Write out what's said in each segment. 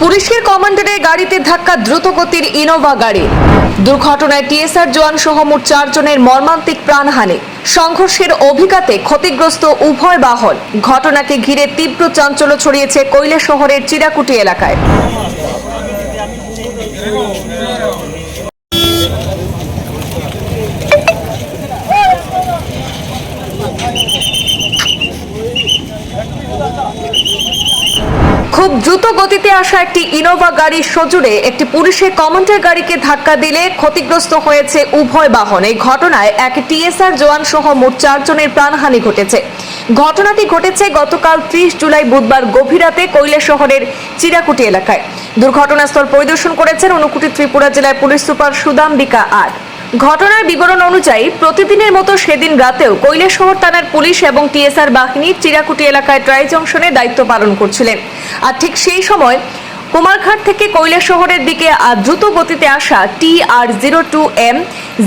পুলিশের কমান্ডারের গাড়িতে ধাক্কা দ্রুতগতির ইনোভা গাড়ি। দুর্ঘটনায় টিএসআর জওয়ান সহ মোট চারজনের মর্মান্তিক প্রাণহানি। সংঘর্ষের অভিঘাতে ক্ষতিগ্রস্ত উভয় বাহন। ঘটনাকে ঘিরে তীব্র চাঞ্চল্য ছড়িয়েছে কৈলা শহরের চিরাকুটি এলাকায়। খুব দ্রুত গতিতে আসা একটি ইনোভা গাড়ির সজুরে একটি পুলিশের কমান্ডার গাড়িকে ধাক্কা দিলে ক্ষতিগ্রস্ত হয়েছে উভয় বাহন। এই ঘটনায় এক টিএসআর জওয়ান সহ মোট চারজনের প্রাণহানি ঘটেছে। ঘটনাটি ঘটেছে গতকাল ত্রিশ জুলাই বুধবার গভীর রাতে কৈলা শহরের চিরাকুটি এলাকায়। দুর্ঘটনাস্থল পরিদর্শন করেছেন অনুকুটি ত্রিপুরা জেলায় পুলিশ সুপার সুদাম্বিকা আর ঘটনার বিবরণ অনুযায়ী, প্রতিদিনের মতো সেদিন রাতেও কৈলাসহর থানার পুলিশ এবং টিএসআর বাহিনী চিরাকুটি এলাকায় ট্রাই জংশনে দায়িত্ব পালন করছিলেন। আর ঠিক সেই সময় কুমারঘাট থেকে কৈলাসহরের দিকে আজ দ্রুত গতিতে আসা T R zero two M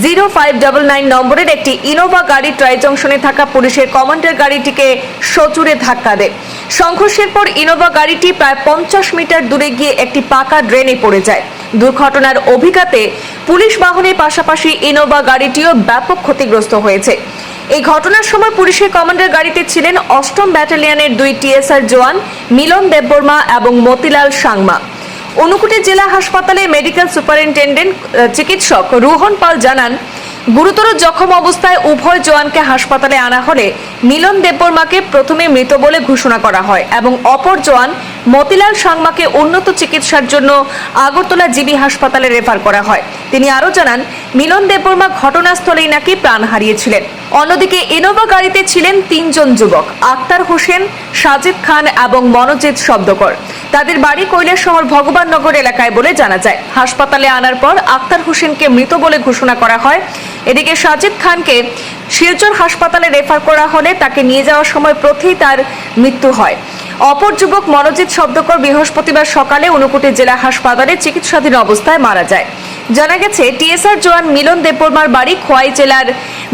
zero five double nine নম্বরের একটি ইনোভা গাড়ি ট্রাই জংশনে থাকা পুলিশের কমান্ডার গাড়িটিকে সচুরে ধাক্কা দেয়। সংঘর্ষের পর ইনোভা গাড়িটি প্রায় পঞ্চাশ মিটার দূরে গিয়ে একটি পাকা ড্রেনে পড়ে যায়। দুর্ঘটনার অভিজ্ঞতে পুলিশ বাহনের পাশাপাশি ইনোভা গাড়িটিও ব্যাপক ক্ষতিগ্রস্ত হয়েছে। এই ঘটনার সময় পুলিশের কমান্ডার গাড়িতে ছিলেন অষ্টম ব্যাটালিয়নের দুই টিএসআর জওয়ান মিলন দেববর্মা এবং মতিলাল সাংমা। অনুকুটি জেলা হাসপাতালে মেডিকেল সুপারিনটেন্ডেন্ট চিকিৎসক রোহন পাল জানান গুরুতর জখম অবস্থায় উভয় জওয়ানকে হাসপাতালে আনা হলে মিলন দেববর্মাকে প্রথমে মৃত বলে ঘোষণা করা হয় এবং অপর জওয়ান মতিলাল সাংমাকে উন্নত চিকিৎসার জন্য আগরতলা জিবি হাসপাতালে রেফার করা হয়। তিনি আরও জানান, মিলন দেববর্মা ঘটনাস্থলেই নাকি প্রাণ হারিয়েছিলেন। অন্যদিকে, ইনোভা গাড়িতে ছিলেন তিনজন যুবক। আক্তার হোসেন সাজিদ খান এবং মনোজিৎ শব্দকর। তাদের বাড়ি কৈলাসহর ভগবাননগর এলাকায় বলে জানা যায়। হাসপাতালে আনার পর আক্তার হোসেনকে মৃত বলে ঘোষণা করা হয়। এদিকে সাজিদ খানকে শিলচর হাসপাতালে রেফার করা হলে তাকে নিয়ে যাওয়ার সময় পথেই তার মৃত্যু হয়। অপর যুবক মনোজিৎ শব্দকর বৃহস্পতিবার সকালে ঊনকোটি জেলা হাসপাতালে চিকিৎসাধীন অবস্থায় মারা যায়। জানা গেছে, টিএসআর জওয়ান মিলন দেববর্মার বাড়ি খোয়াই জেলার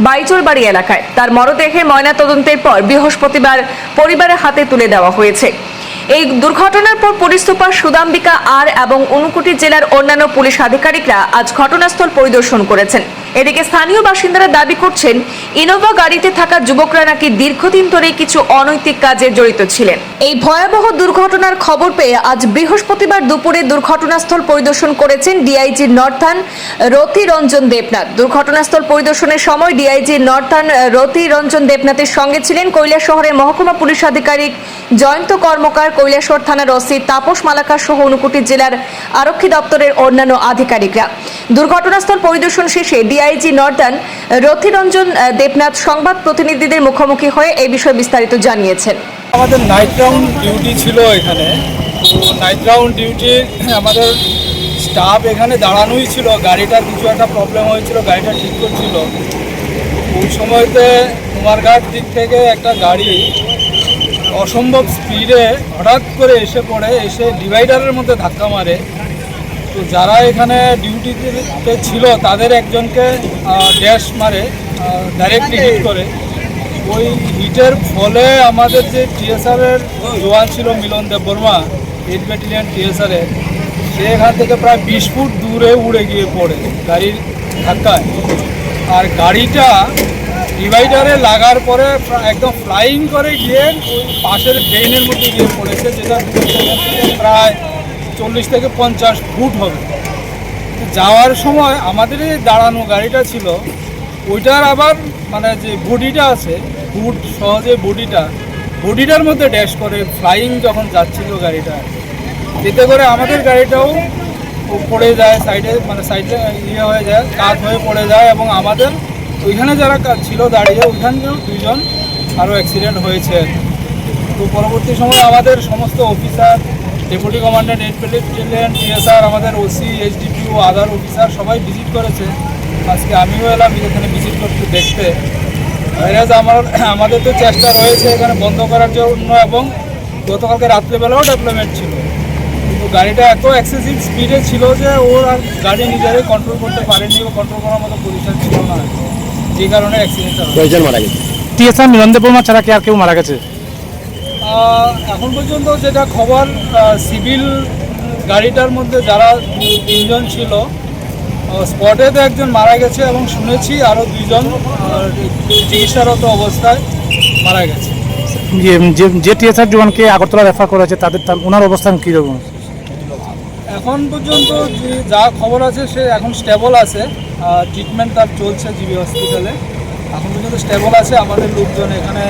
বাইচোরবাড়ি এলাকায়। তার মরদেহে ময়নাতদন্তের পর বৃহস্পতিবার পরিবারের হাতে তুলে দেওয়া হয়েছে। এই দুর্ঘটনার পর পুলিশ সুপার সুদাম্বিকা আর এবং উনকুটি জেলার অন্যান্য পুলিশ আধিকারিকরা আজ ঘটনাস্থল পরিদর্শন করেছেন। এদিকে স্থানীয় বাসিন্দারা দাবি করছেন, ইনোভা গাড়িতে থাকা যুবকরা নাকি দীর্ঘদিন ধরে কিছু অনৈতিক কাজে জড়িত ছিলেন। এই ভয়াবহ দুর্ঘটনার খবর পেয়ে আজ বৃহস্পতিবার দুপুরে দুর্ঘটনাস্থল পরিদর্শন করেছেন ডিআইজি নর্থান রতি রঞ্জন দেবনাথ। দুর্ঘটনাস্থল পরিদর্শনের সময় ডিআইজি নর্থান রতি রঞ্জন দেবনাথের সঙ্গে ছিলেন কৈলাসহরের মহকুমা পুলিশ আধিকারিক জয়ন্ত কর্মকার, কৈলাসহর থানার ওসি তাপস মালাকার সহ ঊনকোটি জেলার আরক্ষী দপ্তরের অন্যান্য আধিকারিকরা। দুর্ঘটনাস্থল পরিদর্শন শেষে ডিআইজি নর্দান রথিরঞ্জন দেবনাথ সংবাদ প্রতিনিধিদের মুখোমুখি হয়ে এই বিষয়ে বিস্তারিত জানিয়েছেন। আমাদের নাইট রাউন্ড ডিউটি ছিল এখানে। তো নাইট রাউন্ড ডিউটি আমাদের স্টাফ এখানে দাঁড়ানোই ছিল। গাড়িটার কিছু একটা প্রবলেম হয়েছিল, গাড়িটা ঠিক করছিল। ওই সময়তে কুমারঘাট দিক থেকে একটা গাড়ি অসম্ভব স্পিডে হঠাৎ করে এসে পড়ে, এসে ডিভাইডারের মধ্যে ধাক্কা মারে। তো যারা এখানে ডিউটিতে ছিল, তাদের একজনকে ড্যাশ মারে ডাইরেক্টলি হিট করে। ওই হিটের ফলে আমাদের যে টিএসআরের জওয়ান ছিল মিলন দেববর্মা এইট ব্যাটালিয়ান টিএসআরের সে এখান থেকে প্রায় বিশ ফুট দূরে উড়ে গিয়ে পড়ে গাড়ির ধাক্কায়। আর গাড়িটা ডিভাইডারে লাগার পরে একদম ফ্লাইং করে গিয়ে ওই পাশের ড্রেনের মধ্যে গিয়ে পড়েছে, যেটা প্রায় চল্লিশ থেকে পঞ্চাশ ফুট হবে। যাওয়ার সময় আমাদের এই দাঁড়ানো গাড়িটা ছিল, ওইটার আবার মানে যে বডিটা আছে বুট সহজে বডিটা, বডিটার মধ্যে ড্যাশ করে ফ্লাইং যখন যাচ্ছিল গাড়িটা। এতে করে আমাদের গাড়িটাও পড়ে যায় সাইডে মানে সাইডে ইয়ে হয়ে যায়, কাত হয়ে পড়ে যায় এবং আমাদের ওইখানে যারা ছিল দাঁড়িয়ে ওইখানেও দুজন আরও অ্যাক্সিডেন্ট হয়েছে। তো পরবর্তী সময় আমাদের সমস্ত officer deputy commandant eight battalion TSR আমাদের ওসি এইচডিপিও আদার অফিসার সবাই ভিজিট করেছে। আজকে আমিও এলাম এখানে ভিজিট করতে দেখতে। ভাইরাজ আমার আমাদের তো চেষ্টা রয়েছে এখানে বন্ধ করার জন্য এবং গতকালকে রাত্রেবেলাও ডেভেলপমেন্ট ছিল। কিন্তু গাড়িটা এত এক্সেসিভ স্পিডে ছিল যে ওর আর গাড়ি নিজেরাই কন্ট্রোল করতে পারেনি ও কন্ট্রোল করার মতো পজিশন ছিল না। যে কারণে অ্যাক্সিডেন্ট হয় মারা গেছে? টিএসআর মিলন দেববর্মা ছাড়া কি আর কেউ মারা গেছে? এখন পর্যন্ত যেটা খবর সিভিল গাড়িটার মধ্যে যারা তিনজন ছিল স্পটে তো একজন মারা গেছে এবং শুনেছি আরও দুইজন চিকিৎসারত অবস্থায় মারা গেছে। যে- টিএসআর জওয়ানকে আগরতলা রেফার করা হয়েছে তাদের ওনার অবস্থান কীরকম? এখন পর্যন্ত যে যা খবর আছে সে এখন স্টেবল আছে ট্রিটমেন্ট তার চলছে জিবি হসপিটালে এখন পর্যন্ত স্টেবল আছে আমাদের লোকজন এখানে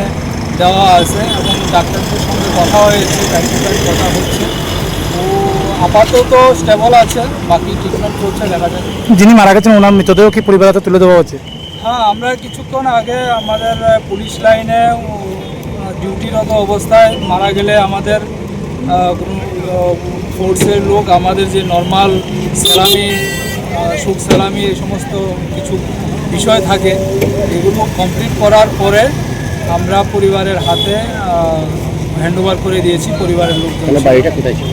দেওয়া আছে এবং ডাক্তারদের সঙ্গে কথা হয়েছে প্র্যাকটিক্যাল কথা হচ্ছে। তো আপাতত স্টেবল আছে বাকি ট্রিটমেন্ট চলছে দেখা যাবে যিনি মারা গেছেন ওনার মৃতদেহ কি পরিবার হাতে তুলে দেওয়া হচ্ছে হ্যাঁ আমরা কিছুক্ষণ আগে আমাদের পুলিশ লাইনে ডিউটিরত অবস্থায় মারা গেলে আমাদের ফোর্সের লোক আমাদের যে নর্মাল স্যালামি সুখ স্যালামি এই সমস্ত কিছু বিষয় থাকে এগুলো কমপ্লিট করার পরে আমরা পরিবারের হাতে হ্যান্ড ওভার করে দিয়েছি পরিবারের লোকজন বাড়িটা কোথায় ছিল?